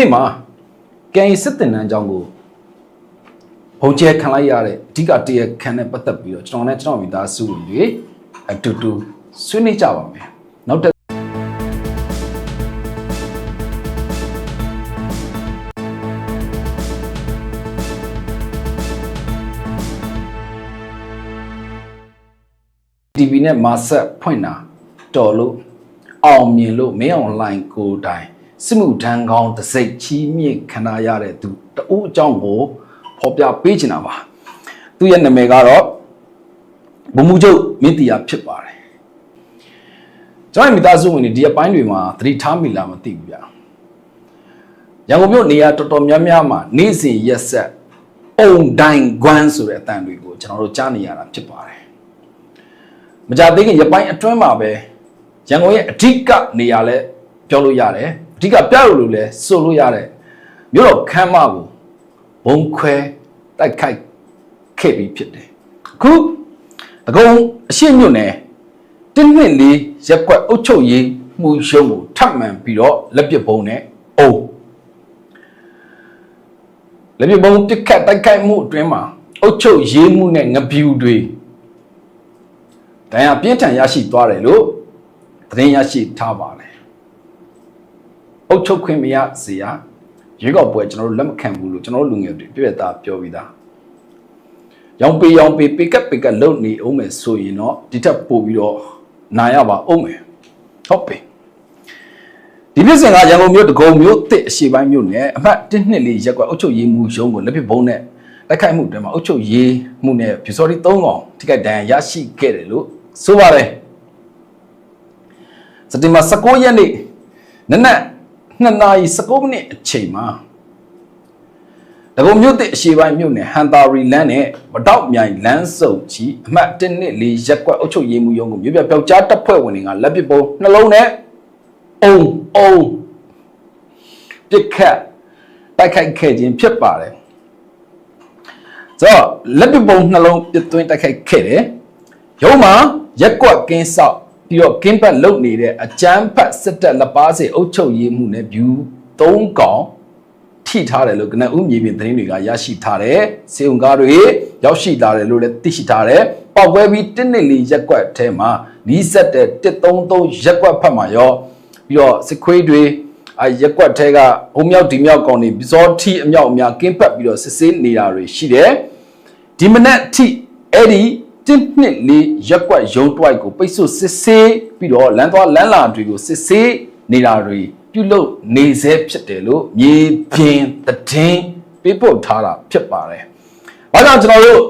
ဒီမှာကန်စစ်တင်တန်းအကြောင်းကိုဘုံကျဲခံလိုက်ရတဲ့အဓိကတရခံနဲ့ပတ်သက်ပြီးတော့ကျွန်တော်နဲ့ကျွန်တော်မိသားစုဝင်တွေအတူတူဆွေးနွေးကြပါမယ်နောက်တစ် TV နဲ့မာဆက်ဖွင့်တာတော်လို့အောင်မြင်လို့မင်းအွန်လိုင်းကိုတိုင် စစ်မှုထမ်းကောင်းတစ်စိတ်ချီးမြှင့်ခံရတဲ့သူတဦးအကြောင်းကိုဖော်ပြပေးချင်တာပါသူရဲ့နာမည်ကတော့ဘုံမှုချုပ်မင်းတီယာဖြစ်ပါတယ်ကျွန်တော်ရဲ့မိသားစုဝင်တွေဒီအပိုင်းတွေမှာသတိထားမိလားမသိဘူးဗျာရန်ကုန်မြို့နေရာတော်တော်များများမှာနေ့စဉ်ရက်ဆက်အုံတိုင်းကွမ်းဆိုတဲ့အတန်တွေကိုကျွန်တော်တို့ကြားနေရတာဖြစ်ပါတယ်မကြသေးခင်ရပိုင်းအတွင်းမှာပဲရန်ကုန်ရဲ့အဓိကနေရာလဲပြောလို့ရတယ် အဓိကပြလို့လို့လဲဆိုလို့ရတယ်မြို့တော်ခမ်းမကိုဘုံခွဲတိုက်ခိုက်ခဲ့ပြီးဖြစ်တယ်အခုအကုန်အရှိမြို့နယ်တင်းနှစ်လေးရက်ကွက်အုပ်ချုပ်ရေးမှုရုံးကိုထပ်မံပြီးတော့လက်ပစ်ဘုံနဲ့အုံလက်ပစ်ဘုံပစ်ခတ်တိုက်ခိုက်မှုအတွင်းမှာအုပ်ချုပ်ရေးမှုနဲ့ငပြူတွေဒဏ်ရာပြင်းထန်ရရှိသွားတယ်လို့သတင်းရရှိထားပါတယ်။ အုတ်ချုပ်ခွင့်မရစေရရွေးကောက်ပွဲကျွန်တော်တို့လက်မခံဘူးလို့ကျွန်တော်တို့လူငယ်တွေပြည့်ပြတ်သားပြောပြီးသား။ရောင်ပေရောင်ပေပေကပ်ပေကပ်လုံနေအောင်မယ်ဆိုရင်တော့ဒီထက်ပိုပြီးတော့နာရပါအောင်မယ်။ဟုတ်ပြီ။ဒီပြည်စင်ကရန်ကုန်မြို့တကုံမြို့တစ်အရှိပိုင်းမြို့နယ်အမှတ်1နှစ်လေးရက်ကွက်အုတ်ချုပ်ရေးမှုရုံးကိုလက်ပစ်ဘုံနဲ့လက်ခိုက်မှုတွင်မှာအုတ်ချုပ်ရေးမှုနဲ့ပြူစော်ဒီ3កောင်ထိခိုက်ဒဏ်ရာရရှိခဲ့တယ်လို့ဆိုပါတယ်စက်တင်ဘာ19ရက်နေ့နနက် 2နာရီ19မိနစ်အချိန်မှာတကုံမြို့တစ်အရှိပိုင်းမြို့နယ်ဟန်တာရီလန်းနဲ့ဗတောက်မြိုင်လန်းစုံကြီးအမှတ်1နှစ်၄ရက်ကွက်အုတ်ချုပ်ရေးမှုရုံးကိုမြို့ပြပျောက်ကြားတပ်ဖွဲ့ဝင်တွေကလက်ပစ်ပုံနှလုံးနဲ့အုံအုံပစ်ခတ်တိုက်ခိုက်ခဲ့ခြင်းဖြစ်ပါတယ်ဆိုတော့လက်ပစ်ပုံနှလုံးပစ်သွင်းတိုက်ခိုက်ခဲ့တယ်ရုံးမှာရက်ကွက်ကင်းဆောက် ပြီးတော့ကင်းပတ်လုပ်နေတဲ့အကျန်းဖတ်စစ်တပ်လက်ပါစေအုပ်ချုပ်ရေးမှုနဲ့ view ၃កောင်ထိထားတယ်လို့ကနဦးမြေပြင်သတင်းတွေကရရှိထားတယ်စေုံကားတွေရောက်ရှိလာတယ်လို့လည်းသိရှိထားတယ်ပောက်ကွဲပြီးတစ်နှစ်လီရက်ကွက်ထဲမှာနီးစက်တဲ့133ရက်ကွက်ဖက်မှာရောပြီးတော့စစ်ခွေးတွေအရက်ကွက်ထဲကဘုံမြောက်ဒီမြောက်ကောင်တွေပစောထီအမြောက်အများကင်းပတ်ပြီးတော့စစ်ဆေးနေတာတွေရှိတယ်ဒီမနက်ထိအဲ့ဒီ တစ်နှစ်လေးရက်ကွက်ရုံးတွိုက်ကိုပိတ်ဆို့စစ်ဆေးပြီးတော့လမ်းသွားလမ်းလာတွေကိုစစ်ဆေးနေတာတွေပြုလုပ်နေစေဖြစ်တယ်လို့မြေပြင်သတင်းပေးပို့ထားတာဖြစ်ပါတယ်။ဘာကြောင့်ကျွန်တော်တို့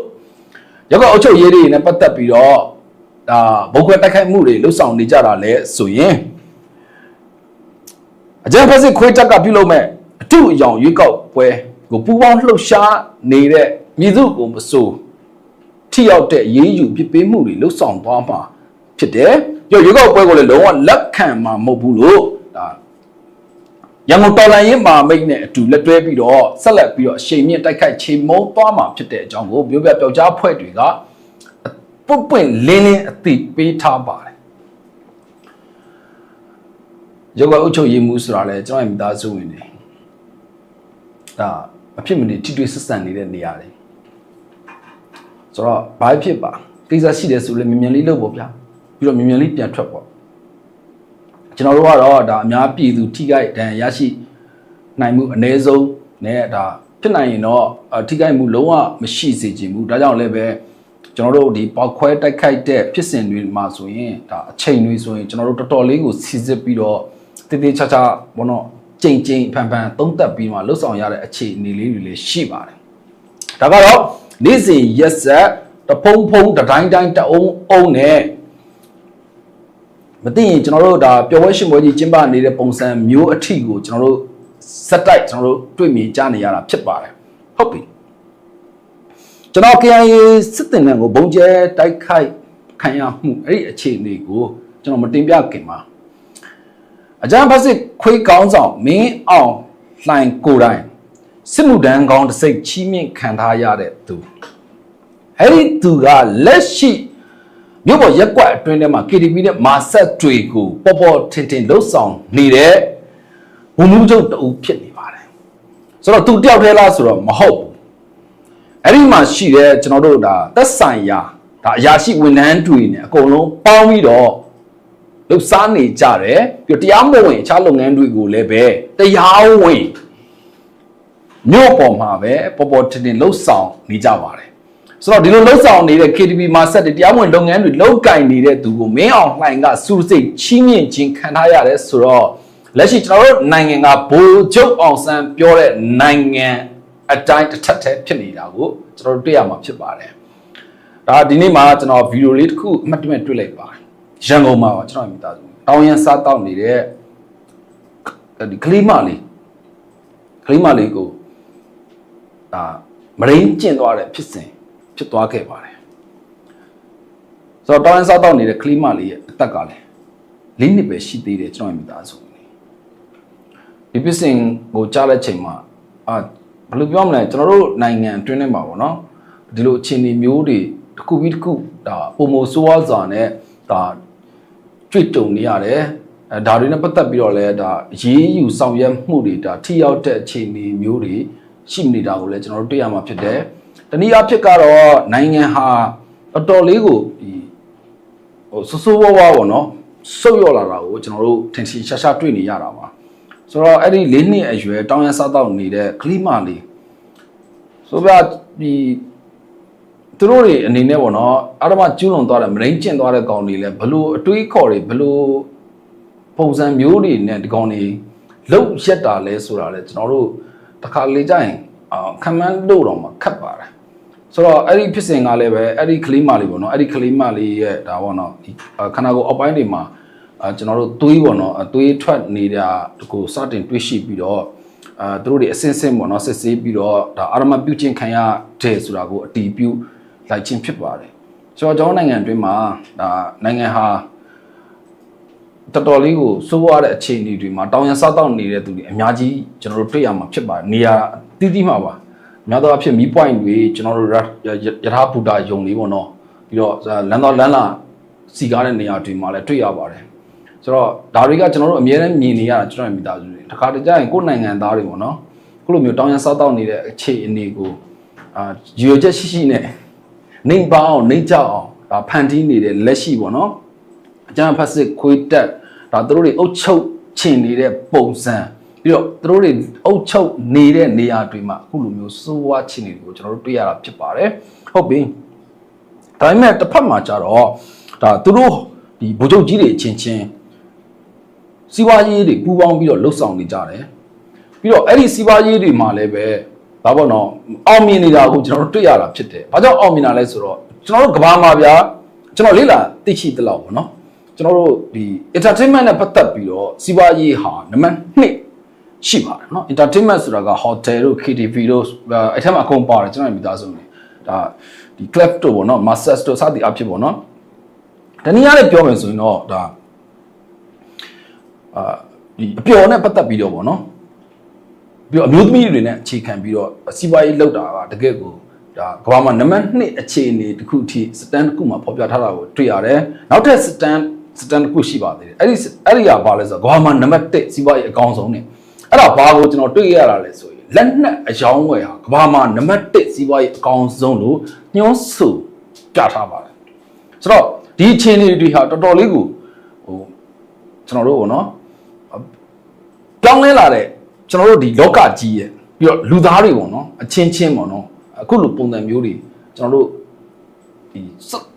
ရက်ကွက်အုပ်ချုပ်ရေးတွေနဲ့ပတ်သက်ပြီးတော့ဒါဘုံခွဲတိုက်ခိုက်မှုတွေလှုပ်ဆောင်နေကြတာလဲဆိုရင်အကြံဖက်စစ်ခွေးတက်ကပြုလုပ်မဲ့အထုအယောင်ရွေးကောက်ပွဲကိုပူပေါင်းလှုပ်ရှားနေတဲ့မြည်သူကိုမစိုး ထိရောက်တဲ့ရေးယူပြပေးမှုတွေလှုပ်ဆောင်သွားမှာဖြစ်တယ်။ပြောရွေးကောက်ပွဲကိုလည်းလုံးဝလက်ခံမှာမဟုတ်ဘူးလို့ဒါရန်ကုန်တော်လှန်ရေးမာမိတ်နဲ့အတူလက်တွဲပြီးတော့ဆက်လက်ပြီးတော့အရှိန်မြင့်တိုက်ခိုက်ချိန်မုံသွားမှာဖြစ်တဲ့အကြောင်းကိုပြောပြပျောက်ကြားဖွဲ့တွေကပုတ်ပွင့်လင်းလင်းအသိပေးထားပါတယ်။ရုပ်ကအုပ်ချုပ်ရေးမှုဆိုတာလဲကျွန်တော်ရဲ့မိသားစုဝင်တွေဒါအဖြစ်မနေထိတွေ့ဆက်ဆံနေတဲ့နေရာတွေ ဆိုတော့ဘာဖြစ်ပါကိစ္စရှိတယ်ဆိုလည်းမြန်မြန်လေးလုပ်ပေါ့ဗျာပြီးတော့မြန်မြန်လေးပြန်ထွက်ပေါ့ကျွန်တော်တို့ကတော့ဒါအများပြည်သူထိခိုက်ဒဏ်ရာရရှိနိုင်မှုအ ਨੇ ဆုံးနဲ့ဒါဖြစ်နိုင်ရင်တော့အထိခိုက်မှုလုံးဝမရှိစေချင်ဘူးဒါကြောင့်လည်းပဲကျွန်တော်တို့ဒီပေါက်ခွဲတိုက်ခိုက်တဲ့ဖြစ်စဉ်တွေမှာဆိုရင်ဒါအချိန်တွေဆိုရင်ကျွန်တော်တို့တော်တော်လေးကိုစီစစ်ပြီးတော့တည်တည်ချာချာဘောနော်ကြိမ်ကြိမ်ဖန်ဖန်သုံးသက်ပြီးမှလှုပ်ဆောင်ရတဲ့အခြေအနေလေးတွေလည်းရှိပါတယ်ဒါကတော့ နေ့စဉ်ရက်ဆက်တဖုံဖုံတတိုင်းတိုင်းတအုံအုံနဲ့မသိရင်ကျွန်တော်တို့ဒါပျော်ဝဲရှင်ပွဲကြီးကျင်းပနေတဲ့ပုံစံမျိုးအထီကိုကျွန်တော်တို့စက်တိုက်ကျွန်တော်တို့တွေ့မြင်ကြားနေရတာဖြစ်ပါတယ်ဟုတ်ပြီကျွန်တော် KIA စစ်တင်နံကိုဘုံကျဲတိုက်ခိုက်ခံရမှုအဲ့ဒီအခြေအနေကိုကျွန်တော်မတင်ပြခင်မှာအကြမ်းဖက်စစ်ခွေးကောင်းဆောင်မင်းအောင်လှိုင်ကိုယ်တိုင် စစ်မှုတန်းကောင်းတစ်စိတ်ချီးမြှင့်ခံထားရတဲ့သူအဲ့ဒီသူကလက်ရှိမြို့ပေါ်ရက်ကွက်အတွင်းထဲမှာ KTV နဲ့မာဆက်တွေကိုပေါ်ပေါ်ထင်ထင်လှုပ်ဆောင်နေတဲ့ဘုံမှုချုပ်တူဖြစ်နေပါတယ်ဆိုတော့သူတယောက်တည်းလားဆိုတော့မဟုတ်ဘူးအဲ့ဒီမှာရှိတဲ့ကျွန်တော်တို့ဒါသက်ဆိုင်ရာဒါအရာရှိဝန်ထမ်းတွေနဲ့အကုန်လုံးပေါင်းပြီးတော့လှုပ်ရှားနေကြတယ်ပြီးတော့တရားမဝင်အခြားလုပ်ငန်းတွေကိုလည်းပဲတရားဝင် မြို့ပေါ်မှာပဲပေါ်ပေါ်တင်တင်လှုပ်ဆောင်နေကြပါတယ်ဆိုတော့ဒီလိုလှုပ်ဆောင်နေတဲ့ KTV မှာဆက်တဲ့တရားမဝင်လုပ်ငန်းတွေလောက်ကင်နေတဲ့သူကိုမင်းအောင်လှိုင်ကစူးစိတ်ချီးမြှင့်ခြင်းခံထားရတယ်ဆိုတော့လက်ရှိကျွန်တော်တို့နိုင်ငံကဘိုလ်ချုပ်အောင်ဆန်းပြောတဲ့နိုင်ငံအတိုင်းတစ်ထက်တည်းဖြစ်နေတာကိုကျွန်တော်တို့တွေ့ရမှာဖြစ်ပါတယ်ဒါဒီနေ့မှာကျွန်တော်ဗီဒီယိုလေးတစ်ခုအမှတ်တမဲ့တွေ့လိုက်ပါတယ်ရန်ကုန်မှာပါကျွန်တော်မိသားစုတောင်းရန်စားတောက်နေတဲ့ဒီကလေးမလေးကလေးမလေးကို ဒါမရင်းကျင့်သွားတဲ့ဖြစ်စဉ်ဖြစ်သွားခဲ့ပါတယ်ဆိုတော့တောင်းရန်စားတောက်နေတဲ့ကလေးမလေးရဲ့အသက်ကလည်းလေးနှစ်ပဲရှိသေးတယ်ကျွန်တော်မိသားစုဒီဖြစ်စဉ်ကိုကြားတဲ့ချိန်မှာအာဘယ်လိုပြောမလဲကျွန်တော်တို့နိုင်ငံအတွင်းထဲမှာပေါ့နော်ဒီလိုအခြေအနေမျိုးတွေတစ်ခုပြီးတစ်ခုဒါပုံမဆိုးဝါးစွာနဲ့ဒါတွေ့ကြုံနေရတယ်အဲဒါတွေနဲ့ပတ်သက်ပြီးတော့လည်းဒါရေးယူဆောင်ရွက်မှုတွေဒါထိရောက်တဲ့အခြေအနေမျိုးတွေ ရှိနေတာကိုလည်းကျွန်တော်တို့တွေ့ရမှာဖြစ်တယ်တနည်းအားဖြင့်ကတော့နိုင်ငံဟာတော်တော်လေးကိုဒီဟိုဆိုးဆိုးဝါးဝါးပေါ့နော်ဆုတ်ယော့လာတာကိုကျွန်တော်တို့ထင်ထင်ရှားရှားတွေ့နေရတာပါဆိုတော့အဲ့ဒီ၄နှစ်အရွယ်တောင်းရစားတော့နေတဲ့ကလိမလေးဆိုပြဒီသူတို့တွေအနေနဲ့ပေါ့နော်အာရမကျူးလွန်သွားတဲ့မရင်းကျင့်သွားတဲ့ကောင်တွေလည်းဘလို့အတွေးခေါ်တွေဘလို့ပုံစံမျိုးတွေနဲ့ဒီကောင်တွေလှုပ်ရက်တာလဲဆိုတာလဲကျွန်တော်တို့ တစ်ခါလေကြရင်အာခမန်းလို့တော့မှခတ်ပါတယ်ဆိုတော့အဲ့ဒီဖြစ်စဉ်ကလည်းပဲအဲ့ဒီကလေးမလေးပေါ့နော်အဲ့ဒီကလေးမလေးရဲ့ဒါပေါ့နော်ဒီခန္ဓာကိုယ်အောက်ပိုင်းတွေမှာအာကျွန်တော်တို့သွေးပေါ့နော်အသွေးထွက်နေတာတကူစတင်တွေးရှိပြီးတော့အာသူတို့တွေအစင်းစင်းပေါ့နော်စစ်ဆေးပြီးတော့ဒါအာရမပြုတ်ချင်းခံရတဲ့ဆိုတာကိုအတီးပြုတ်လိုက်ခြင်းဖြစ်ပါတယ်ဆိုတော့ကျွန်တော်နိုင်ငံအတွင်းမှာဒါနိုင်ငံဟာ တော်တော်လေးကိုစိုးရတဲ့အခြေအနေတွေမှာတောင်ရစားတောက်နေတဲ့သူတွေအများကြီးကျွန်တော်တို့တွေ့ရမှာဖြစ်ပါတယ်နေရာတီးတီးမှာပါများသောအားဖြင့်မီးပွိုင်တွေကျွန်တော်တို့ရထားဘူတာယုံလေးပေါ့နော်ပြီးတော့လမ်းတော်လမ်းလာစီကားတဲ့နေရာတွေမှာလည်းတွေ့ရပါတယ်ဆိုတော့ဒါတွေကကျွန်တော်တို့အများနဲ့မြင်နေရတာကျွန်တော်မိသားစုတွေတခါတကြရင်ကိုယ်နိုင်ငံသားတွေပေါ့နော်ခုလိုမျိုးတောင်ရစားတောက်နေတဲ့အခြေအနေကိုအာရွေချက်ရှိရှိနဲ့နှိမ်ပေါအောင်နှိမ်ကြအောင်ဒါဖန်တီးနေတဲ့လက်ရှိပေါ့နော် အကျန်းဖတ်စစ်ခွေးတက်ဒါသူတို့တွေအုပ်ချုပ်ချင်နေတဲ့ပုံစံပြီးတော့သူတို့တွေအုပ်ချုပ်နေတဲ့နေရာတွေမှာအခုလိုမျိုးစိုးဝါချင်နေတွေကိုကျွန်တော်တို့တွေ့ရတာဖြစ်ပါတယ်ဟုတ်ပြီဒါပေမဲ့တစ်ဖက်မှာကျတော့ဒါသူတို့ဒီဗိုလ်ချုပ်ကြီးတွေအချင်းချင်းစီးပွားရေးတွေပူးပေါင်းပြီးတော့လှုပ်ဆောင်နေကြတယ်ပြီးတော့အဲ့ဒီစီးပွားရေးတွေမှာလည်းပဲဒါပေါ့နော်အောင်မြင်နေတာကိုကျွန်တော်တို့တွေ့ရတာဖြစ်တယ်ဘာကြောင့်အောင်မြင်တာလဲဆိုတော့ကျွန်တော်တို့ကဘာမှာဗျာကျွန်တော်လေ့လာသိရှိသလောက်ပေါ့နော် ကျွန်တော်တို့ဒီ entertainment နဲ့ပတ်သက်ပြီးတော့စီးပွားရေးဟာနံပါတ်1ရှိပါတယ်เนาะ entertainment ဆိုတာက hotel တို့ KTV တို့အဲ့ထက်မှာအကုန်ပါတယ်ကျွန်တော်မိသားစုတွေဒါဒီ club တို့ပေါ့เนาะ masters တို့စသည်အဖြစ်ပေါ့เนาะတနည်းအားဖြင့်ပြောမယ်ဆိုရင်တော့ဒါအာဒီအပျော်နဲ့ပတ်သက်ပြီးတော့ပေါ့เนาะပြီးတော့အမျိုးသမီးတွေနဲ့အခြေခံပြီးတော့စီးပွားရေးလောက်တာကတကယ့်ကိုဒါကဘာမှာနံပါတ်2အခြေအနေတစ်ခုအထိစတန်တစ်ခုမှာဖော်ပြထားတာကိုတွေ့ရတယ်နောက်ထပ်စတန် စတန်တစ်ခုရှိပါသေးတယ်အဲ့ဒီအဲ့ဒီကဘာလဲဆိုတော့ကဘာမှာနံပါတ်1စီးပွားရေးအကောင်းဆုံးနေအဲ့ဒါဘာကိုကျွန်တော်တွေ့ရတာလဲဆိုရင်လက်နက်အယောင်းဝယ်ဟာကဘာမှာနံပါတ်1စီးပွားရေးအကောင်းဆုံးလို့ညွှန်းဆိုပြထားပါတယ်ဆိုတော့ဒီအခြေအနေတွေဟာတော်တော်လေးကိုဟိုကျွန်တော်တို့ဘောနော်ပြောင်းလဲလာတဲ့ကျွန်တော်တို့ဒီလောကကြီးရဲ့ပြီးတော့လူသားတွေပေါ့နော်အချင်းချင်းပေါ့နော်အခုလိုပုံစံမျိုးတွေကျွန်တော်တို့ဒီ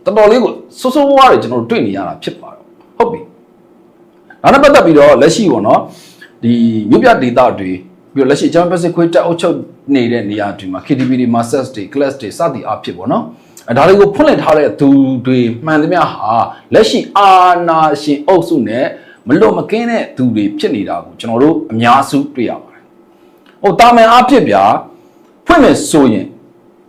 တော်တော်လေးကိုစိုးစိုးဝါးတွေကျွန်တော်တို့တွေ့နေရတာဖြစ်ပါတယ်ဟုတ်ပြီ နောက်တစ်ပတ်သက်ပြီးတော့လက်ရှိပေါ့နော်ဒီမြို့ပြဒေသတွေပြီးတော့လက်ရှိဂျမ်ပစစ်ခွေးတက်အုပ်ချုပ်နေတဲ့နေရာတွေမှာ KTV တွေ Masters တွေ Class တွေစသည်အဖြစ်ပေါ့နော်အဲဒါတွေကိုဖွင့်လှစ်ထားတဲ့သူတွေမှန်သမျှဟာလက်ရှိအာနာရှင်အုပ်စုနဲ့မလွတ်မကင်းတဲ့သူတွေဖြစ်နေတာကိုကျွန်တော်တို့အများစုတွေ့ရပါတယ်။ဟိုတာမန်အဖြစ်ဗျာဖွင့်မယ်ဆိုရင်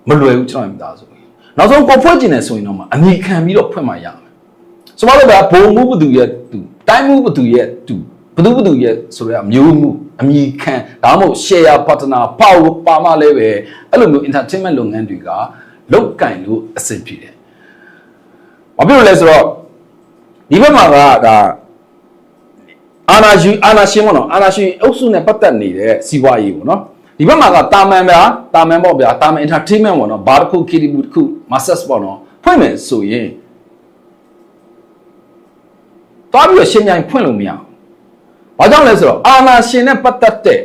မလွယ်ဘူးကျွန်တော်မိသားစု။နောက်ဆုံးကိုဖွင့်ကျင်တယ်ဆိုရင်တော့မှအမိခံပြီးတော့ဖွင့်မှရမယ်။ဆိုတော့ဗျာဘုံမှုဘသူရဲ့သူ တိုင်းမှုဘသူရဲ့သူဘသူဘသူရဲ့ဆိုရမျိုးမှုအမိခံဒါမှမဟုတ် share partner ပေါ့ပါမလဲပဲအဲ့လိုမျိုး entertainment လုပ်ငန်းတွေကလောက်ကင်လို့အဆင်ပြေတယ်။ဘာဖြစ်လို့လဲဆိုတော့ဒီဘက်မှာကဒါအာနာယူအာနာရှင်ပေါ့နော်အာနာရှင်အုပ်စုနဲ့ပတ်သက်နေတဲ့စီးပွားရေးပေါ့နော်ဒီဒီဘက်မှာကတာမန်ဗျာတာမန်ပေါ့ဗျာတာမန် entertainment ပေါ့နော်ဘာတစ်ခု KTV တစ်ခု masters ပေါ့နော်ဖွင့်မယ်ဆိုရင် သွားပြီးတော့ရှင်းပြိုင်ဖွင့်လို့မရဘူး။ဘာကြောင့်လဲဆိုတော့အာနာရှင်နဲ့ပတ်သက်တဲ့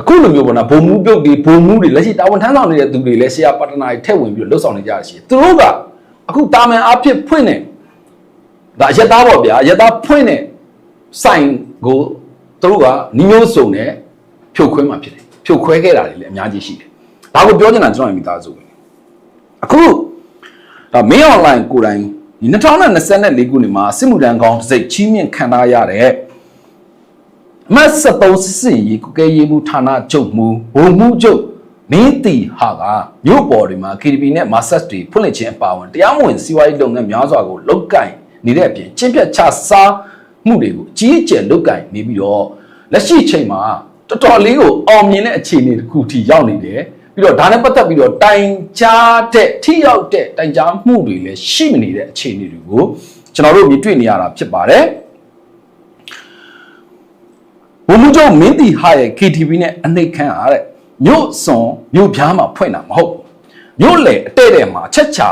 အခုလိုမျိုးပေါ့နော်ဘုံမှုပြုတ်တွေဘုံမှုတွေလက်ရှိတာဝန်ထမ်းဆောင်နေတဲ့သူတွေလည်းဆရာပါတနာတွေထည့်ဝင်ပြီးတော့လှုပ်ဆောင်နေကြရရှိတယ်။သူတို့ကအခုတာမန်အဖြစ်ဖွင့်နေဒါရက်သားပေါ့ဗျာရက်သားဖွင့်နေဆိုင်ကိုသူတို့ကနီးမျိုးစုံနဲ့ဖြုတ်ခွဲမှဖြစ်တယ်ဖြုတ်ခွဲခဲ့တာတွေလည်းအများကြီးရှိတယ်ဒါကိုပြောချင်တာကျွန်တော်မိသားစုပဲအခုဒါမင်းအွန်လိုင်းကိုယ်တိုင် ဒီ2024ခုနှစ်မှာစစ်မှုထမ်းကောင်းတစ်စိတ်ချီးမြှင့်ခံထားရတဲ့အမတ်73စစ်စစ်ရေးကိုကဲရေးမှုဌာနချုပ်မှုဘုံမှုချုပ်မင်းတီဟာကမြို့ပေါ်တွေမှာ KDB နဲ့ Masters တွေဖွင့်လှစ်ခြင်းအပါအဝင်တရားမဝင်စီးပွားရေးလုပ်ငန်းများစွာကိုလုတ်ကင်နေတဲ့အပြင်ကျင့်ပြတ်ချစားမှုတွေကိုအကြီးအကျယ်လုတ်ကင်နေပြီးတော့လက်ရှိချိန်မှာတော်တော်လေးကိုအောင်မြင်တဲ့အခြေအနေတစ်ခုထိရောက်နေတယ် ပြီးတော့ဒါနဲ့ပတ်သက်ပြီးတော့တိုင်ကြားတဲ့ထိရောက်တဲ့တိုင်ကြားမှုတွေလည်းရှိမနေတဲ့အခြေအနေတွေကိုကျွန်တော်တို့မြင်တွေ့နေရတာဖြစ်ပါတယ်ဘုံမှုချုပ်မင်းတီဟာရဲ့ KTV နဲ့အနှိတ်ခမ်းအားတဲ့မြို့စွန်မြို့ပြားမှာဖွင့်တာမဟုတ်ဘူးမြို့လေအတဲ့တဲ့မှာအချက်ချာ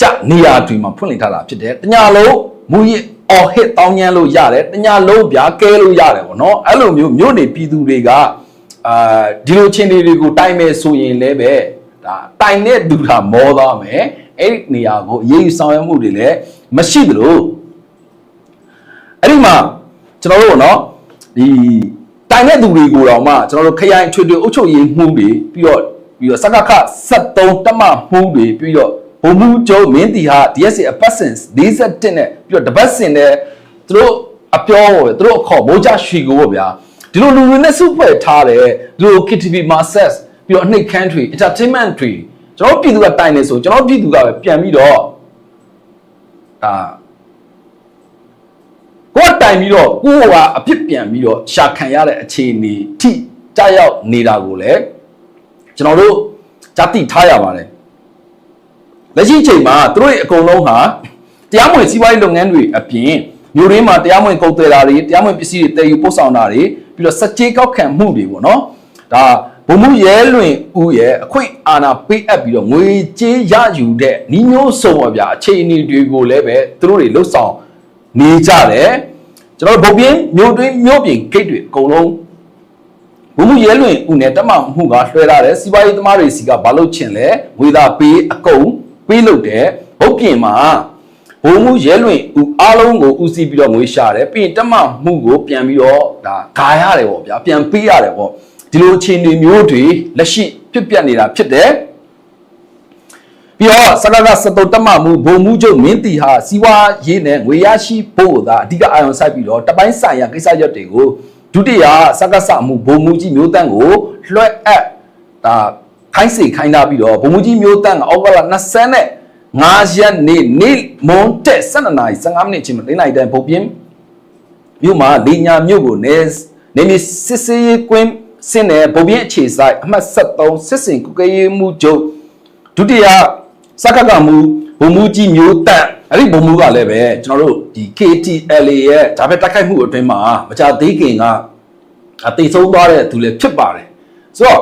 ကြနေရာတွေမှာဖွင့်လှစ်ထားတာဖြစ်တယ်တညာလုံးမူရစ်အော်ဟစ်တောင်းညမ်းလို့ရတယ်တညာလုံးပြားကဲလို့ရတယ်ပေါ့နော်အဲ့လိုမျိုးမြို့နေပြည်သူတွေက အာဒီလိုချင်းတွေကိုတိုင်မယ်ဆိုရင်လည်းပဲဒါတိုင်တဲ့သူကမောသွားမယ်အဲ့ဒီနေရာကိုအရေးယူဆောင်ရွက်မှုတွေလည်းမရှိသလိုအဲ့ဒီမှာကျွန်တော်တို့နော်ဒီတိုင်တဲ့သူတွေကိုတော့မှကျွန်တော်တို့ခရိုင်ထွေထွေအုပ်ချုပ်ရေးမှုတွေပြီးတော့ပြီးတော့စကခ73တမမှုတွေပြီးတော့ဘုံမှုကျုံမင်းတီဟာ DSC အပတ်စဉ်41နဲ့ပြီးတော့တပတ်စဉ်နဲ့သူတို့အပြောပေါ့သူတို့အခေါ်မိုးကြရွှေကိုပေါ့ဗျာ ဒီလိုလူတွေနဲ့စုဖွဲ့ထားတယ်ဒီလို KTV Masters ပြီးတော့အနှိတ်ခမ်းတွေ entertainment တွေကျွန်တော်ပြည်သူကတိုင်နေဆိုကျွန်တော်ပြည်သူကပဲပြန်ပြီးတော့ဒါကိုယ်တိုင်ပြီးတော့ကိုယ်ကအပြစ်ပြန်ပြီးတော့ရှာခံရတဲ့အခြေအနေထိကြောက်ရောက်နေတာကိုလည်းကျွန်တော်တို့ကြတိထားရပါတယ်လက်ရှိအချိန်မှာသူတို့ရဲ့အကုန်လုံးဟာတရားမဝင်စီးပွားရေးလုပ်ငန်းတွေအပြင် မြို့ရင်းမှာတရားမဝင်ကုန်သွယ်တာတွေတရားမဝင်ပစ္စည်းတွေတည်ယူပို့ဆောင်တာတွေပြီးတော့စက်ကြေးကောက်ခံမှုတွေပေါ့နော်ဒါဘုံမှုရဲလွင်ဦးရဲ့အခွင့်အာဏာပေးအပ်ပြီးတော့ငွေကြေးရယူတဲ့ဤမျိုးစုံပါဗျာအခြေအနေတွေကိုလည်းပဲသူတို့တွေလှုပ်ဆောင်နေကြတယ်ကျွန်တော်တို့ဗုတ်ပြင်းမြို့တွင်းမြို့ပြင်ဂိတ်တွေအကုန်လုံးဘုံမှုရဲလွင်ဦးနဲ့တက်မှမှုကလွှဲလာတယ်စီးပွားရေးသမားတွေစီကဘာလို့ချင်လဲငွေသားပေးအကုန်ပေးလို့တယ်ဘုတ်ပြင်မှာ ဘုံမှုရဲလွင်ဦးအားလုံးကိုဦးစီးပြီးတော့ငွေရှာတယ်ပြီးရင်တက်မှမှုကိုပြန်ပြီးတော့ဒါဂါရတယ်ပေါ့ဗျာပြန်ပေးရတယ်ပေါ့ဒီလိုအခြေအနေမျိုးတွေလက်ရှိဖြစ်ပျက်နေတာဖြစ်တယ်ပြီးတော့စကက73တမမှုဘုံမှုချုပ်မင်းတီဟာစီဝါရေးနဲ့ငွေရရှိဖို့သာအဓိကအာရုံစိုက်ပြီးတော့တပိုင်းဆိုင်ရာကိစ္စရပ်တွေကိုဒုတိယစကစမှုဘုံမှုကြီးမျိုးတန်းကိုလွှဲအပ်ဒါခိုင်းစေခိုင်းတာပြီးတော့ဘုံမှုကြီးမျိုးတန်းကအောက်ကလာ20နဲ့ 9ရက်နေ့နေ့မွန်တက်12နာရီ15မိနစ်ချင်းမသိနိုင်တဲ့ဘုတ်ပြင်းမြို့မှာလေညာမြို့ကိုနေနေမီစစ်စေးကွင်းစင်းတဲ့ဗုံပြင်းအခြေဆိုင်အမှတ်73စစ်စင်ကုကရေးမှုချုပ်ဒုတိယစက္ကကမှုဘုံမူကြီးမျိုးတက်အဲ့ဒီဘုံမူကလည်းပဲကျွန်တော်တို့ဒီ KTLA ရဲ့ဒါပဲတိုက်ခိုက်မှုအတွင်းမှာမကြသေးခင်ကအသိဆုံးသွားတဲ့သူလည်းဖြစ်ပါတယ်ဆိုတော့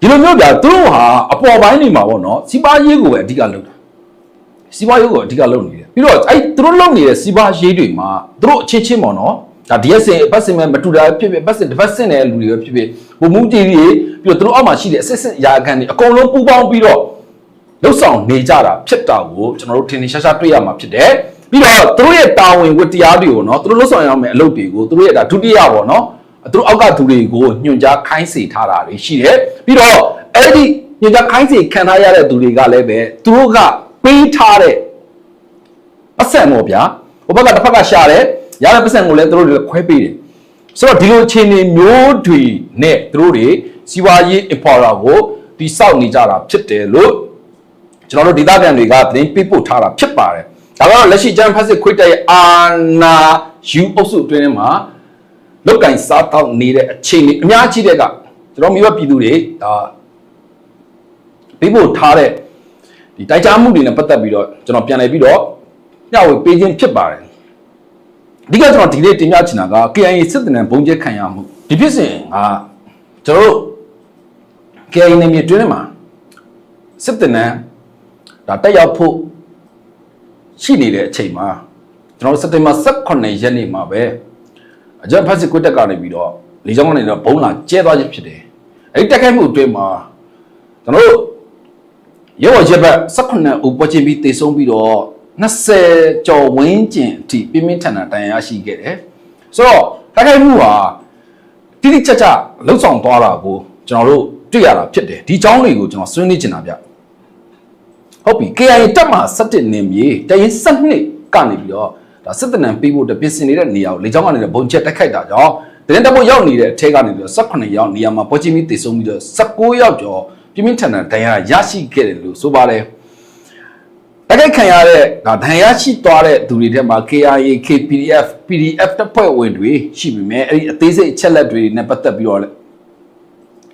ဒီလိုမျိုးဗျာသူတို့ဟာအပေါ်ပိုင်းနေမှာပေါ့နော်စီးပွားရေးကိုပဲအဓိကလုပ်တာ စီးပွားရေးကိုအဓိကလုပ်နေတယ်ပြီးတော့အဲ့သူတို့လုပ်နေတဲ့စီးပွားရေးတွေမှာသူတို့အချင်းချင်းပေါ့နော်ဒါ DSN ဘတ်စင်မဲ့မတူတာဖြစ်ဖြစ်ဘတ်စင်တစ်ဘတ်စင်တဲ့လူတွေပဲဖြစ်ဖြစ်ဘုံမူတီတွေပြီးတော့သူတို့အောက်မှာရှိတဲ့အစစ်စစ်ရာခံတွေအကုန်လုံးပူပေါင်းပြီးတော့လှုပ်ဆောင်နေကြတာဖြစ်တာကိုကျွန်တော်တို့ထင်ထင်ရှားရှားတွေ့ရမှာဖြစ်တယ်ပြီးတော့သူတို့ရဲ့တာဝန်ဝတ္တရားတွေကိုနော်သူတို့လှုပ်ဆောင်ရမယ့်အလုပ်တွေကိုသူတို့ရဲ့ဒါဒုတိယပေါ့နော်သူတို့အောက်ကသူတွေကိုညွှန်ကြားခိုင်းစေထားတာတွေရှိတယ်ပြီးတော့အဲ့ဒီညွှန်ကြားခိုင်းစေခံထားရတဲ့သူတွေကလည်းပဲသူတို့က ပေးထားတဲ့ပတ်စံပေါ့ဗျာဟိုဘက်ကတစ်ဖက်ကရှာတယ်ရတဲ့ပတ်စံကိုလည်းသူတို့တွေခွဲပေးတယ်ဆိုတော့ဒီလိုအခြေအနေမျိုးတွေနဲ့သူတို့တွေစီးပွားရေး importer ကိုတိစောက်နေကြတာဖြစ်တယ်လို့ကျွန်တော်တို့ဒေသခံတွေကသတင်းပေးပို့ထားတာဖြစ်ပါတယ်ဒါကတော့လက်ရှိကျန်းဖက်စစ်ခွေးတဲ့အာနာယူအုပ်စုအတွင်းထဲမှာလုတ်ကင်စားတောက်နေတဲ့အခြေအနေအများကြီးတဲ့ကကျွန်တော်မိဘပြည်သူတွေဒါပေးပို့ထားတဲ့ ဒီတိုက်ကြားမှုတွေနဲ့ပတ်သက်ပြီးတော့ကျွန်တော်ပြန်လည်ပြီးတော့ညဝေပေးခြင်းဖြစ်ပါတယ်အဓိကကျွန်တော်ဒီနေ့တင်ပြချင်တာက KIA စစ်တပ်နဲ့ဘုံကျဲခံရမှုဒီဖြစ်စဉ်ကကျွန်တော်တို့ KI နေမြေတွင်းထဲမှာစစ်တင်နန်းဒါတက်ရောက်ဖို့ရှိနေတဲ့အချိန်မှာကျွန်တော်တို့စက်တင်ဘာ18ရက်နေ့မှာပဲအကြံဖတ်စစ်ကွတ်တက်ကနေပြီးတော့လေကြောင်းကနေတော့ဘုံလာကျဲသွားခြင်းဖြစ်တယ်အဲ့ဒီတက်ခိုက်မှုအတွင်းမှာကျွန်တော်တို့ ရဲဝရက်ဘက်18ဦးပေါ်ချင်းပြီးတေဆုံးပြီးတော့20ကျော်ဝင်းကျင်အထိပြင်းပြင်းထန်ထန်တန်ရာရှိခဲ့တယ်ဆိုတော့တက်ခိုက်မှုဟာတိတိကျကျလှုပ်ဆောင်သွားတာကိုကျွန်တော်တို့တွေ့ရတာဖြစ်တယ်ဒီအကြောင်းတွေကိုကျွန်တော်ဆွေးနွေးချင်တာဗျဟုတ်ပြီ KIA တက်မှာ17နေမြေတရင်7ကနေပြီးတော့ဒါစစ်တနံပေးဖို့အတွက်ပြင်ဆင်နေတဲ့နေရာကိုလေကြောင်းကနေဘုံချက်တက်ခိုက်တာကြောင့်တရင်တက်ဖို့ရောက်နေတဲ့အထက်ကနေပြီးတော့18ရောက်နေရာမှာပေါ်ချီမီတည်ဆုံးပြီးတော့19ရောက်ကျော် ပြင်းပြင်းထန်ထန်ဒဏ်ရာရရှိခဲ့တယ်လို့ဆိုပါတယ်တက်ခိုက်ခံရတဲ့ဒါဒဏ်ရာရှိသွားတဲ့သူတွေထဲမှာ KIA KPDF PDF တပ်ဖွဲ့ဝင်တွေရှိပြီမဲ့အဲ့ဒီအသေးစိတ်အချက်လက်တွေနဲ့ပတ်သက်ပြီးတော့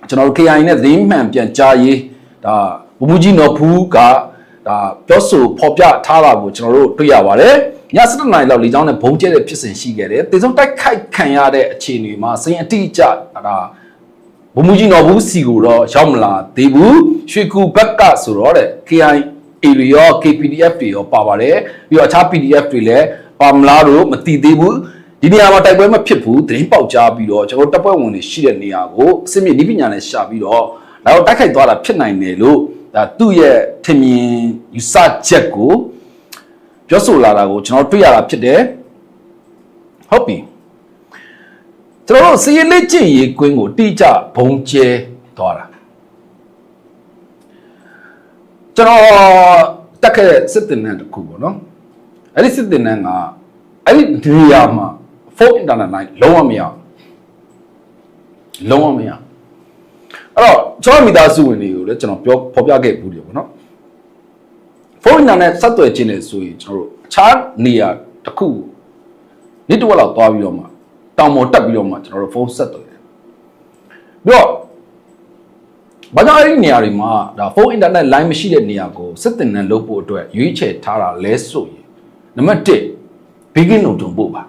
ကျွန်တော်တို့ KIA နဲ့သတင်းမှန်ပြန်ကြားရေးဒါဘုံမူကြီးနော်ဖူးကဒါပြောဆိုဖော်ပြထားတာကိုကျွန်တော်တို့တွေ့ရပါတယ်ည7နာရီလောက်လေကြောင်းနဲ့ဘုံကျဲတဲ့ဖြစ်စဉ်ရှိခဲ့တယ်တေဆုံးတိုက်ခိုက်ခံရတဲ့အခြေအနေမှာစရင်အတိအကျဒါ ဘုံမူကြီးနော်ဘူးစီကိုတော့ရောက်မလာသေးဘူးရွှေကူဘက်ကဆိုတော့တဲ့ KIA တွေရော KPDF တွေရောပါပါတယ်ပြီးတော့အခြား PDF တွေလည်းပါမလားတော့မသိသေးဘူးဒီနေရာမှာတိုက်ပွဲမဖြစ်ဘူးသတင်းပေါက်ကြားပြီးတော့ကျွန်တော်တပ်ဖွဲ့ဝင်တွေရှိတဲ့နေရာကိုအစစ်မြေနိပညာနဲ့ရှာပြီးတော့တော့တိုက်ခိုက်သွားတာဖြစ်နိုင်တယ်လို့ဒါသူ့ရဲ့ထင်မြင်ယူဆချက်ကိုပြောဆိုလာတာကိုကျွန်တော်တွေ့ရတာဖြစ်တယ်ဟုတ်ပြီ ကျွန်တော်တို့စီရင်လက်ကျင့်ရေးကွင်းကိုတိကျဘုံကျဲသွားတာကျွန်တော်တက်ခဲ့တဲ့စစ်တင်နန်းတစ်ခုပေါ့နော်အဲ့ဒီစစ်တင်နန်းကအဲ့ဒီနေရာမှာဖုန်းအင်တာနက်လိုင်းလုံးဝမရလုံးဝမရအဲ့တော့ကျွန်တော်မိသားစုဝင်တွေကိုလည်းကျွန်တော်ပြောဖော်ပြခဲ့ဘူးတယ်ပေါ့နော်ဖုန်းအင်တာနက်ဆက်သွယ်ခြင်းနဲ့ဆိုရင်ကျွန်တော်တို့အခြားနေရာတစ်ခုနေ့တစ်ဝက်လောက်သွားပြီးတော့မှ တောင်ပေါ်တက်ပြီးတော့မှကျွန်တော်တို့ဖုန်းဆက်သွယ်တယ်ပြီးတော့ဘာကြောင့်အဲ့ဒီနေရာတွေမှာဒါဖုန်းအင်တာနက်လိုင်းမရှိတဲ့နေရာကိုစစ်တင်နဲ့လုပ်ဖို့အတွက်ရွေးချယ်ထားတာလဲဆိုရင်နံပါတ်1ဘေးကင်းလုံခြုံဖို့ပါ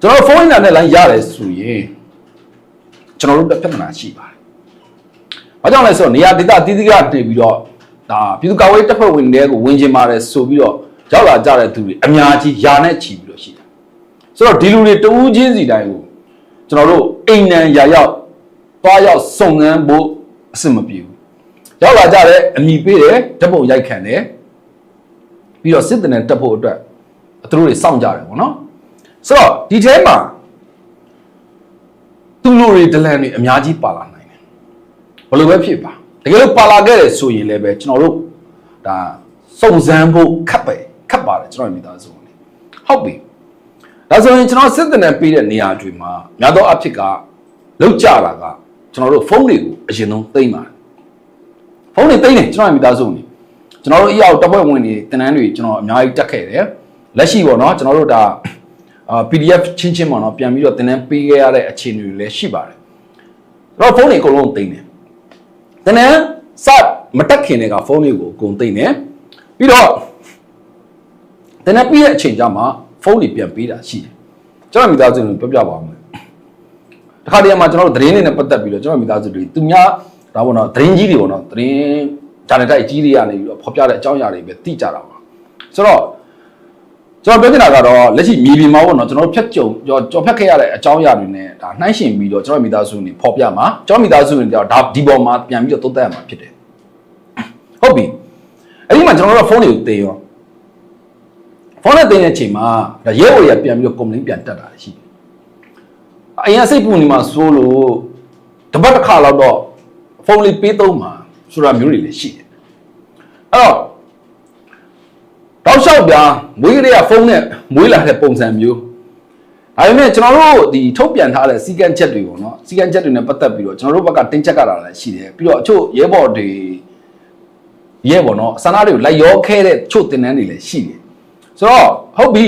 ကျွန်တော်ဖုန်းအင်တာနက်လိုင်းရတယ်ဆိုရင်ကျွန်တော်တို့တစ်ပြဿနာရှိပါတယ်။ဘာကြောင့်လဲဆိုတော့နေရာဒေသတီးတီးကနေပြီးတော့ဒါပြည်သူ့ကာကွယ်တပ်ဖွဲ့ဝင်တွေကိုဝင်ကျင်ပါတယ်ဆိုပြီးတော့ရောက်လာကြတဲ့သူတွေအများကြီးယာနဲ့ချီပြီးတော့ရှိတယ်။ ဆိုတော့ဒီလူတွေတဦးချင်းစီတိုင်းကိုကျွန်တော်တို့အိမ်နံရာရောက်သွားရောက်စုံစမ်းဖို့အဆင်မပြေဘူး။ရောက်လာကြတဲ့အမိပေးတယ်ဓပုံရိုက်ခံတယ်ပြီးတော့စစ်တနန်တက်ဖို့အတွက်သူတို့တွေစောင့်ကြတယ်ပေါ့နော်။ဆိုတော့ဒီထဲမှာသူလူတွေဒလန်တွေအများကြီးပါလာနိုင်တယ်ဘယ်လိုပဲဖြစ်ပါတကယ်လို့ပါလာခဲ့တယ်ဆိုရင်လည်းပဲကျွန်တော်တို့ဒါစုံစမ်းဖို့ခက်ပဲခက်ပါတယ်ကျွန်တော်မိသားစုဝင်ဟုတ်ပြီ ဒါဆိုရင်ကျွန်တော်စစ်တဲ့ပေးတဲ့နေရာတွေမှာများသောအားဖြင့်ကလောက်ကြတာကကျွန်တော်တို့ဖုန်းတွေကိုအရင်ဆုံးသိမ်းပါတယ်ဖုန်းတွေသိမ်းတယ်ကျွန်တော်မိသားစုဝင်ကျွန်တော်တို့အရာတပ်ဖွဲ့ဝင်တွေတင်နန်းတွေကျွန်တော်အများကြီးတက်ခဲ့တယ်လက်ရှိပေါ့နော်ကျွန်တော်တို့ဒါအာ PDF ချင်းချင်းပေါ့နော်ပြန်ပြီးတော့တင်နန်းပေးခဲ့ရတဲ့အခြေအနေတွေလည်းရှိပါတယ်အဲ့တော့ဖုန်းတွေအကုန်လုံးသိမ်းတယ်တင်နန်းစမတက်ခင်တွေကဖုန်းတွေကိုအကုန်သိမ်းတယ်ပြီးတော့တင်နန်းပြီးတဲ့အချိန်ကျမှ ဖုန်းတွေပြန်ပေးတာရှိတယ်ကျွန်တော်မိသားစုတွေပြောပြပါမယ်တခါတည်းမှာကျွန်တော်တို့သတင်းတွေနဲ့ပတ်သက်ပြီးတော့ကျွန်တော်မိသားစုတွေသူများဒါပေါ့နော်သတင်းကြီးတွေပေါ့နော်သတင်းဂျာနယ်တိုက်ကြီးတွေကနေပြီးတော့ဖော်ပြတဲ့အကြောင်းအရာတွေပဲသိကြတာပါဆိုတော့ကျွန်တော်ပြောချင်တာကတော့လက်ရှိမြေပြင်မှာပေါ့နော်ကျွန်တော်တို့ဖြတ်ကြုံကြော်ဖြတ်ခဲ့ရတဲ့အကြောင်းအရာတွေနဲ့ဒါနှိုင်းယှဉ်ပြီးတော့ကျွန်တော်မိသားစုတွေဖော်ပြမှာကျွန်တော်မိသားစုတွေတော့ဒါဒီပေါ်မှာပြန်ပြီးတော့သုံးသပ်ရမှာဖြစ်တယ်ဟုတ်ပြီအဲ့ဒီမှာကျွန်တော်တို့ဖုန်းတွေကိုတင်ရော ဖုန်းနဲ့တင်တဲ့အချိန်မှာဒါရဲဝေရပြန်ပြီးတော့ကွန်ပလင်းပြန်တက်တာရှိတယ်အရင်စိတ်ပူနေမှာစိုးလို့တပတ်တစ်ခါလောက်တော့ဖုန်းလေးပေးသုံးမှာဆိုတာမျိုးတွေလည်းရှိတယ်အဲ့တော့တောက်လျှောက်ပြားမွေးကလေးကဖုန်းနဲ့မွေးလာတဲ့ပုံစံမျိုးဒါပေမဲ့ကျွန်တော်တို့ဒီထုတ်ပြန်ထားတဲ့စီကံချက်တွေပေါ့နော်စီကံချက်တွေနဲ့ပတ်သက်ပြီးတော့ကျွန်တော်တို့ဘက်ကတင်းချက်ကတာလည်းရှိတယ်ပြီးတော့အချို့ရဲဘော်တွေရဲဘော်နော်ဆန္ဒတွေကိုလိုက်ရောခဲတဲ့ချို့တင်နန်းတွေလည်းရှိတယ် ဆိုတော့ဟုတ်ပြီ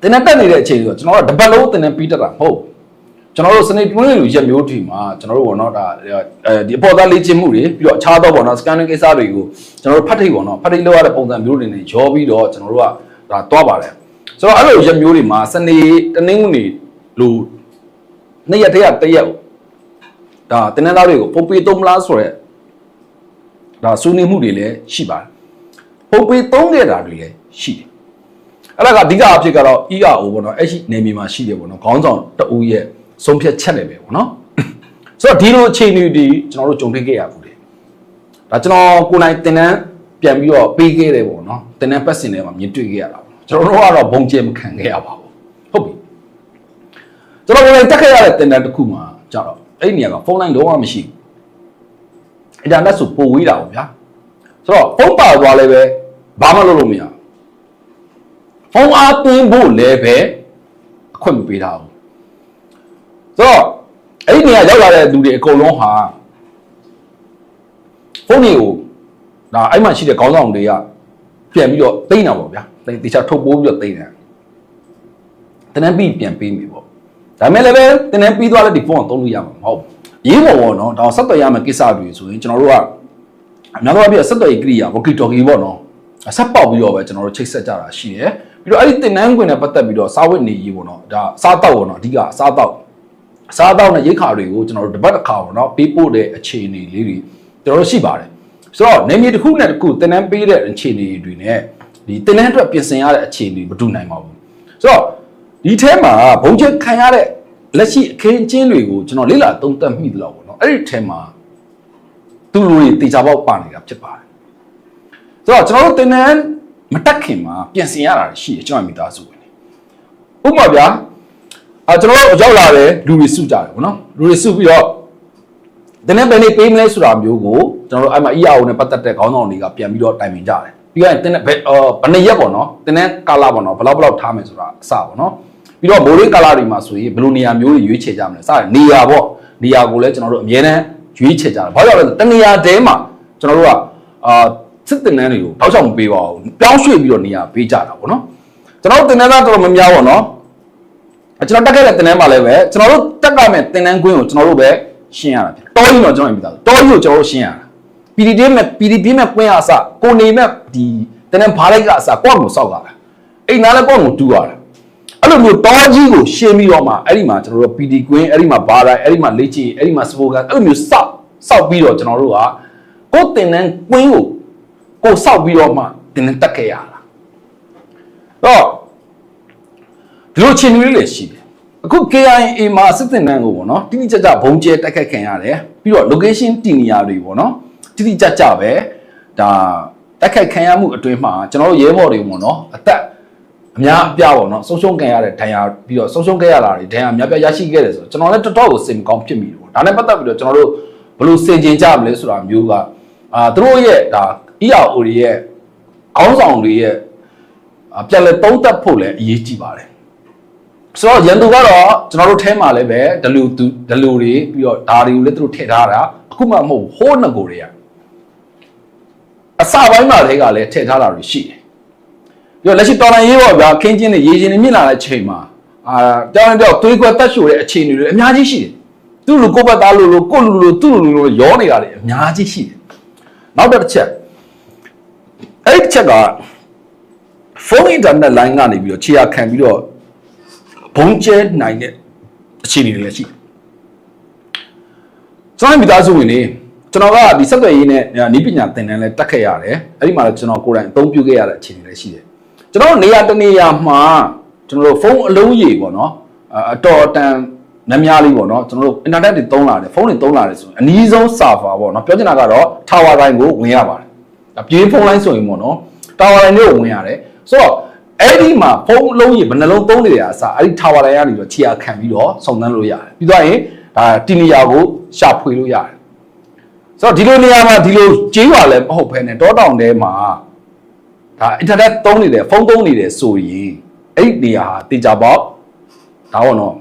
တင်နန်းတက်နေတဲ့အချိန်ဆိုကျွန်တော်တို့တပတ်လုံးတင်နန်းပြီးတက်တာမဟုတ်ကျွန်တော်တို့စနေတွင်းလူရက်မျိုးထီမှာကျွန်တော်တို့ဘောနော်ဒါအဲဒီအပေါ်သားလေ့ကျင့်မှုတွေပြီးတော့အခြားသောဘောနော်စကန်နင်းကိစ္စတွေကိုကျွန်တော်တို့ဖတ်ထိပ်ဘောနော်ဖတ်ထိပ်လောက်ရတဲ့ပုံစံမျိုးတွေနဲ့ရောပြီးတော့ကျွန်တော်တို့ကဒါတွားပါတယ်ဆိုတော့အဲ့လိုရက်မျိုးတွေမှာစနေတနင်္ဂနွေလူနှစ်ရက်တည်းကတစ်ရက်ဒါတင်းနေသားတွေကိုပုံပေးသုံးမလားဆိုတော့ဒါစူးနေမှုတွေလည်းရှိပါတယ်ပုံပေးသုံးခဲ့တာတွေလည်း ရှိတယ်အဲ့ဒါကအဓိကအဖြစ်ကတော့ ERO ပေါ့နော်အဲ့ရှိနေမြေမှာရှိတယ်ပေါ့နော်ခေါင်းဆောင်တအူးရဲ့ဆုံးဖြတ်ချက်လည်းပဲပေါ့နော်ဆိုတော့ဒီလိုအခြေအနေတွေကျွန်တော်တို့ကြုံတွေ့ခဲ့ရဘူးလေဒါကျွန်တော်ကိုယ်တိုင်တင်တန်းပြန်ပြီးတော့ပေးခဲ့တယ်ပေါ့နော်တင်တန်းပတ်စင်ထဲမှာမြင်တွေ့ခဲ့ရတာပေါ့ကျွန်တော်တို့ကတော့ဘုံကျဲမခံခဲ့ရပါဘူးဟုတ်ပြီကျွန်တော်ကိုယ်တိုင်တက်ခဲ့ရတဲ့တင်တန်းတစ်ခုမှာကြတော့အဲ့ဒီနေရာကဖုန်းလိုင်းလုံးဝမရှိဘူးအင်တာနက်ဆိုပိုဝေးတာပေါ့ဗျာဆိုတော့ဖုန်းပါသွားလည်းပဲဘာမှလုပ်လို့မရဘူး ဖုန်းအားသွင်းဖို့လည်းပဲအခွင့်မပေးတာဘူးဆိုတော့အဲ့ဒီနေရာရောက်လာတဲ့လူတွေအကုန်လုံးဟာဖုန်းတွေကိုဒါအဲ့မှရှိတဲ့ခေါင်းဆောင်တွေကပြန်ပြီးတော့တိမ့်တာပေါ့ဗျာတိတ်တခြားထုတ်ပိုးပြီးတော့တိမ့်တယ်တနန်းပြီးပြန်ပေးမိပေါ့ဒါမဲ့လည်းပဲတနန်းပြီးသွားလဲဒီဖုန်းကိုသုံးလို့ရမှာမဟုတ်ဘူးရေးပေါ်ပေါ့နော်ဒါဆက်သွယ်ရမယ့်ကိစ္စတွေဆိုရင်ကျွန်တော်တို့ကအများသောအားဖြင့်ဆက်သွယ်ရေးကိရိယာ walkie talkie ပေါ့နော်ဆက်ပေါက်ပြီးတော့ပဲကျွန်တော်တို့ချိတ်ဆက်ကြတာရှိတယ် ပြီးတော့အဲ့ဒီတင်နန်းခွင်နဲ့ပတ်သက်ပြီးတော့စားဝတ်နေရေးပေါ့နော်ဒါစားတောက်ပေါ့နော်အဓိကစားတောက်စားတောက်နဲ့ရိတ်ခါတွေကိုကျွန်တော်တို့တစ်ပတ်တစ်ခါပေါ့နော်ပေးပို့တဲ့အခြေအနေလေးတွေကျွန်တော်တို့ရှိပါတယ်ဆိုတော့နေမြေတစ်ခုနဲ့တစ်ခုတင်နန်းပေးတဲ့အခြေအနေတွေနဲ့ဒီတင်နန်းအတွက်ပြင်ဆင်ရတဲ့အခြေအနေမတူနိုင်ပါဘူးဆိုတော့ဒီထဲမှာဘုံချက်ခံရတဲ့လက်ရှိအခင်းအကျင်းတွေကိုကျွန်တော်လေ့လာသုံးသပ်မိသလောက်ပေါ့နော်အဲ့ဒီထဲမှာသူလူတွေတေချာပေါက်ပါနေတာဖြစ်ပါတယ်ဆိုတော့ကျွန်တော်တို့တင်နန်း မတက်ခင်မှာပြင်ဆင်ရတာရှိတယ်ကျွန်တော်မိသားစုဝင်ဥပမာဗျာအာကျွန်တော်တို့ရောက်လာတယ်လူတွေစုကြတယ်ပေါ့နော်လူတွေစုပြီးတော့တင်နန်းဘယ်နေ့ပေးမလဲဆိုတာမျိုးကိုကျွန်တော်တို့အဲ့မှာ EAO နဲ့ပတ်သက်တဲ့ခေါင်းဆောင်တွေကပြန်ပြီးတော့တိုင်ပင်ကြတယ်ပြီးရင်တင်နန်းဘယ်အော်ဘယ်နှစ်ရက်ပေါ့နော်တင်နန်းကာလာပေါ့နော်ဘယ်လောက်ဘယ်လောက်ထားမယ်ဆိုတာအစပေါ့နော်ပြီးတော့မိုးရင်းကာလာတွေမှာဆိုရင်ဘယ်လိုနေရာမျိုးတွေရွေးချယ်ကြမလဲစတယ်နေရာပေါ့နေရာကိုလည်းကျွန်တော်တို့အများနဲ့ရွေးချယ်ကြတယ်ဘာကြောင့်လဲဆိုတနေရာတဲမှာကျွန်တော်တို့ကအာ စစ်တင်နန်းတွေကိုတောက်ချောင်မပေးပါဘူးပြောင်းရွှေ့ပြီးတော့နေရာပေးကြတာပေါ့နော်ကျွန်တော်တို့တင်နန်းသားတော်တော်များများပေါ့နော်ကျွန်တော်တက်ခဲ့တဲ့တင်နန်းမှာလည်းပဲကျွန်တော်တို့တက်ကမဲ့တင်နန်းကွင်းကိုကျွန်တော်တို့ပဲရှင်းရတာဖြစ်တောကြီးတော့ကျွန်တော်မြင်တာတောကြီးကိုကျွန်တော်တို့ရှင်းရတာ PDD မဲ့ PDD မဲ့ကွင်းအစကိုနေမဲ့ဒီတင်နန်းဘားလိုက်ကအစကော့ကိုစောက်လာတာအိမ်သားလည်းကော့ကိုတူးရတာအဲ့လိုမျိုးတောကြီးကိုရှင်းပြီးတော့မှအဲ့ဒီမှာကျွန်တော်တို့ PD ကွင်းအဲ့ဒီမှာဘားလိုက်အဲ့ဒီမှာလေ့ကျင့်အဲ့ဒီမှာစပိုကန်အဲ့လိုမျိုးစောက်စောက်ပြီးတော့ကျွန်တော်တို့ကကိုတင်နန်းကွင်းကို ကိုစောက်ပြီးတော့မှတင်နန်းတက်ခဲ့ရတာတော့ဒီလိုချင်းလေးလေးရှိတယ်အခု KIA မှာစစ်တင်နန်းကိုပေါ့နော်တိတိကျကျဘုံကျဲတက်ခတ်ခံရတယ်ပြီးတော့ location တည်နေရာတွေပေါ့နော်တိတိကျကျပဲဒါတက်ခတ်ခံရမှုအတွင်းမှာကျွန်တော်တို့ရဲဘော်တွေပေါ့နော်အသက်အများအပြားပေါ့နော်ဆုံးရှုံးခံရတဲ့ဒဏ်ရာပြီးတော့ဆုံးရှုံးခဲ့ရတာတွေဒဏ်ရာအများပြားရရှိခဲ့တယ်ဆိုတော့ကျွန်တော်လည်းတော်တော်ကိုစိတ်မကောင်းဖြစ်မိတယ်ပေါ့ဒါနဲ့ပတ်သက်ပြီးတော့ကျွန်တော်တို့ဘယ်လိုစင်ကျင်ကြမလဲဆိုတာမျိုးကအာသူတို့ရဲ့ဒါ ERO တွေရဲ့အောင်းဆောင်တွေရဲ့အာပြန်လဲသုံးသပ်ဖို့လည်းအရေးကြီးပါတယ်ဆိုတော့ရန်သူကတော့ကျွန်တော်တို့ထဲမှာလည်းပဲဒလူသူဒလူတွေပြီးတော့ဒါတွေကိုလည်းသူတို့ထည့်ထားတာအခုမှမဟုတ်ဟိုးနှစ်ကိုတွေကအစပိုင်းမှာတည်းကလည်းထည့်ထားတာတွေရှိတယ်ပြီးတော့လက်ရှိတော်လိုင်းရေးပေါ့ဗျာခင်းချင်းတွေရေချင်းတွေမြင့်လာတဲ့ချိန်မှာအာတောင်းတော့သွေးကွက်တက်ရှို့တဲ့အခြေအနေတွေအများကြီးရှိတယ်သူ့လူကိုယ့်ဘက်သားလူလူကိုယ့်လူလူသူ့လူလူရောနေတာတွေအများကြီးရှိတယ်နောက်တစ်ချက် အဲ့ဒီချက်ကဖုန်းအင်တာနက်လိုင်းကနေပြီးတော့ခြေရခံပြီးတော့ဘုံကျဲနိုင်တဲ့အခြေအနေတွေလည်းရှိတယ်ကျွန်တော်မိသားစုဝင်နေကျွန်တော်ကဒီဆက်သွယ်ရေးနဲ့နီးပညာသင်တန်းလဲတက်ခဲ့ရတယ်အဲ့ဒီမှာလည်းကျွန်တော်ကိုယ်တိုင်အသုံးပြုခဲ့ရတဲ့အခြေအနေလည်းရှိတယ်ကျွန်တော်နေရာတနေရာမှာကျွန်တော်တို့ဖုန်းအလုံးကြီးပေါ့နော်အတော်အတန်နည်းများလေးပေါ့နော်ကျွန်တော်တို့ internet တွေသုံးလာတယ်ဖုန်းတွေသုံးလာတယ်ဆိုရင်အနည်းဆုံး server ပေါ့နော်ပြောချင်တာကတော့ tower line ကိုဝင်ရပါတယ် အပြေးဖုန်းလိုင်းဆိုရင်ပေါ့နော် tower line တွေကိုဝင်ရတယ်ဆိုတော့အဲ့ဒီမှာဖုန်းအလုံးကြီးဘယ်နှလုံးသုံးနေရအစားအဲ့ဒီ tower line ကနေတော့ခြေရခံပြီးတော့စုံစမ်းလို့ရတယ်ပြီးတော့ရင်ဒါတီနီယာကိုရှာဖွေလို့ရတယ်ဆိုတော့ဒီလိုနေရာမှာဒီလိုကြေးရွာလည်းမဟုတ်ဘဲနဲ့တောတောင်ထဲမှာဒါ internet သုံးနေတယ်ဖုန်းသုံးနေတယ်ဆိုရင်အဲ့ဒီနေရာဟာတေချာပေါက်ဒါပေါ့နော်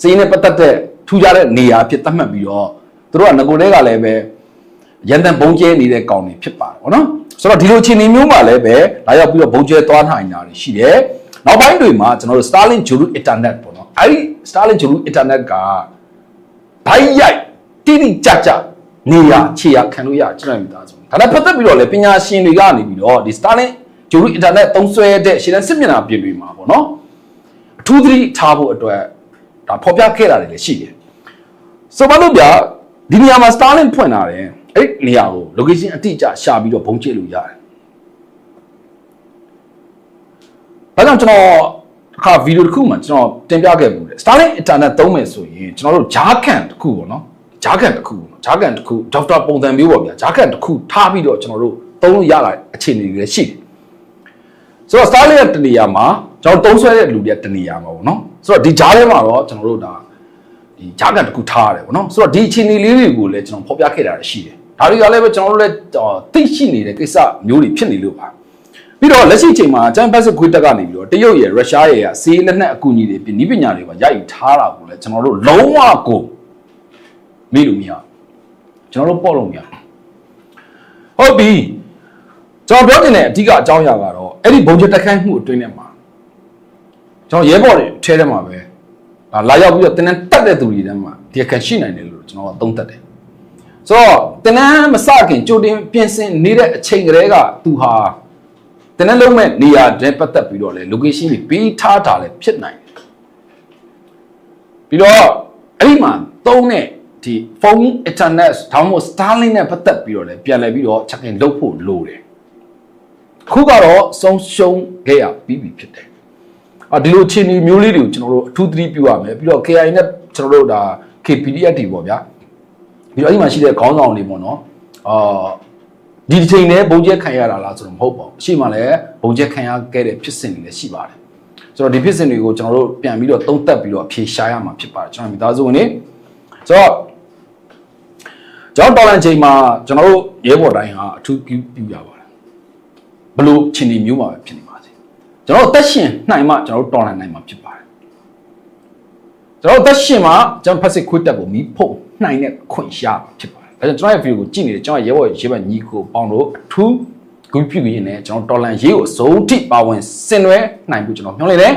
စီးနဲ့ပတ်သက်တဲ့ထူးခြားတဲ့နေရာဖြစ်သတ်မှတ်ပြီးတော့သူတို့ကငကိုတဲကလည်းပဲ ရန်တန်ဘုံကျဲနေတဲ့ကောင်တွေဖြစ်ပါတယ်ဗောနော်ဆိုတော့ဒီလိုအခြေအနေမျိုးမှာလည်းပဲလာရောက်ပြီးတော့ဘုံကျဲသွားနိုင်တာရှိတယ်နောက်ပိုင်းတွေမှာကျွန်တော်တို့ Starlink Juru Internet ပေါ့နော်အဲ့ဒီ Starlink Juru Internet ကဘိုင်းရိုက်တိတိကျကျနေရခြေရခံလို့ရကျွန်တော်မိသားစုဒါနဲ့ပတ်သက်ပြီးတော့လည်းပညာရှင်တွေကနေပြီးတော့ဒီ Starlink Juru Internet သုံးစွဲတဲ့ရှင်းတဲ့စစ်မျက်နှာပြင်တွေမှာပေါ့နော်အထူးသတိထားဖို့အတွက်ဒါဖော်ပြခဲ့တာတွေလည်းရှိတယ်ဆိုပါလို့ဗျာဒီနေရာမှာ Starlink ဖွင့်လာတယ် အဲ့ဒီနေရာကို location အတိအကျရှာပြီးတော့ဘုံကျစ်လို့ရတယ်ဘာကြောင့်ကျွန်တော်အခါဗီဒီယိုတစ်ခုမှကျွန်တော်တင်ပြခဲ့ဘူးလေ Starlink internet သုံးမယ်ဆိုရင်ကျွန်တော်တို့ဂျားကန်တစ်ခုပေါ့နော်ဂျားကန်တစ်ခုပေါ့နော်ဂျားကန်တစ်ခုဒေါက်တာပုံစံမျိုးပေါ့ဗျာဂျားကန်တစ်ခုထားပြီးတော့ကျွန်တော်တို့သုံးလို့ရလာတဲ့အခြေအနေတွေလည်းရှိတယ်ဆိုတော့ Starlink ရဲ့တနေရာမှာကျွန်တော်တုံးဆွဲတဲ့လူတွေကတနေရာမှာပေါ့နော်ဆိုတော့ဒီဂျားထဲမှာတော့ကျွန်တော်တို့ဒါဒီဂျားကန်တစ်ခုထားရတယ်ပေါ့နော်ဆိုတော့ဒီအခြေအနေလေးတွေကိုလည်းကျွန်တော်ဖော်ပြခဲ့တာရှိတယ် ဒါတွေကလည်းပဲကျွန်တော်တို့လည်းသိရှိနေတဲ့ကိစ္စမျိုးတွေဖြစ်နေလို့ပါပြီးတော့လက်ရှိအချိန်မှာကျန်ပတ်စခွေးတက်ကနေပြီးတော့တရုတ်ရဲ့ရုရှားရဲ့ကစီးလက်နက်အကူအညီတွေပြည်နည်းပညာတွေပါရိုက်ထားတာကိုလည်းကျွန်တော်တို့လုံးဝကိုမေ့လို့မရကျွန်တော်တို့ပေါ့လို့မရဟုတ်ပြီကျွန်တော်ပြောချင်တဲ့အဓိကအကြောင်းအရာကတော့အဲ့ဒီဘုံချက်တက်ခိုင်းမှုအတွင်းထဲမှာကျွန်တော်ရဲဘော်တွေထဲထဲမှာပဲဒါလာရောက်ပြီးတော့တင်းတန်းတက်တဲ့သူတွေထဲမှာဒီအခက်ရှိနိုင်တယ်လို့ကျွန်တော်ကသုံးသပ်တယ် ဆိုတော့တင်းတန်းမစခင်ကြိုတင်ပြင်ဆင်နေတဲ့အချိန်ကလေးကသူဟာတနက်လုံးမဲ့နေရာတဲ့ပတ်သက်ပြီးတော့လေ location တွေပေးထားတာလည်းဖြစ်နိုင်တယ်ပြီးတော့အဲ့ဒီမှာသုံးတဲ့ဒီဖုန်း internet ဒါမှမဟုတ် Starlink နဲ့ပတ်သက်ပြီးတော့လည်းပြန်လည်ပြီးတော့ check in လုပ်ဖို့လိုတယ်ခုကတော့ဆုံးရှုံးခဲ့ရပြီးပြီဖြစ်တယ်အာဒီလိုအခြေအနေမျိုးလေးတွေကိုကျွန်တော်တို့အထူးသတိပြုရမယ်ပြီးတော့ KI နဲ့ကျွန်တော်တို့ဒါ KPDF တွေပေါ့ဗျာ ပြီးတော့အဲ့ဒီမှာရှိတဲ့ခေါင်းဆောင်တွေပေါ့နော်အာဒီတစ်ချိန်နဲ့ဘုံကျက်ခံရတာလားဆိုတော့မဟုတ်ပါဘူးအရှိမှလည်းဘုံကျက်ခံရခဲ့တဲ့ဖြစ်စဉ်တွေလည်းရှိပါတယ်ဆိုတော့ဒီဖြစ်စဉ်တွေကိုကျွန်တော်တို့ပြန်ပြီးတော့သုံးသပ်ပြီးတော့အဖြေရှာရမှာဖြစ်ပါတယ်ကျွန်တော်မိသားစုဝင်နေဆိုတော့ကျွန်တော်တော်လန်ချိန်မှာကျွန်တော်တို့ရဲဘော်တိုင်းဟာအထူးပြုပြုရပါတယ်ဘလို့ချင်းဒီမျိုးမှာပဲဖြစ်နေပါစေကျွန်တော်တက်ရှင်နိုင်မှကျွန်တော်တို့တော်လန်နိုင်မှာဖြစ်ပါတယ်ကျွန်တော်တက်ရှင်မှာကျွန်တော်ဖက်စစ်ခွတ်တက်ကိုမီးဖုတ် နိုင်တဲ့ခွင့်ရှာဖြစ်ပါတယ်ဒါကြောင့်ကျွန်တော်ရဲ့ video ကိုကြည့်နေတယ်ကျွန်တော်ရဲဘော်ရေးဘက်ညီကိုပေါင်းလို့အထူးဂုဏ်ပြုရင်းနဲ့ကျွန်တော်တော်လန်ရေးကိုအစုံထိပါဝင်ဆင်နွှဲနိုင်ဖို့ကျွန်တော်မျှော်လင့်တယ်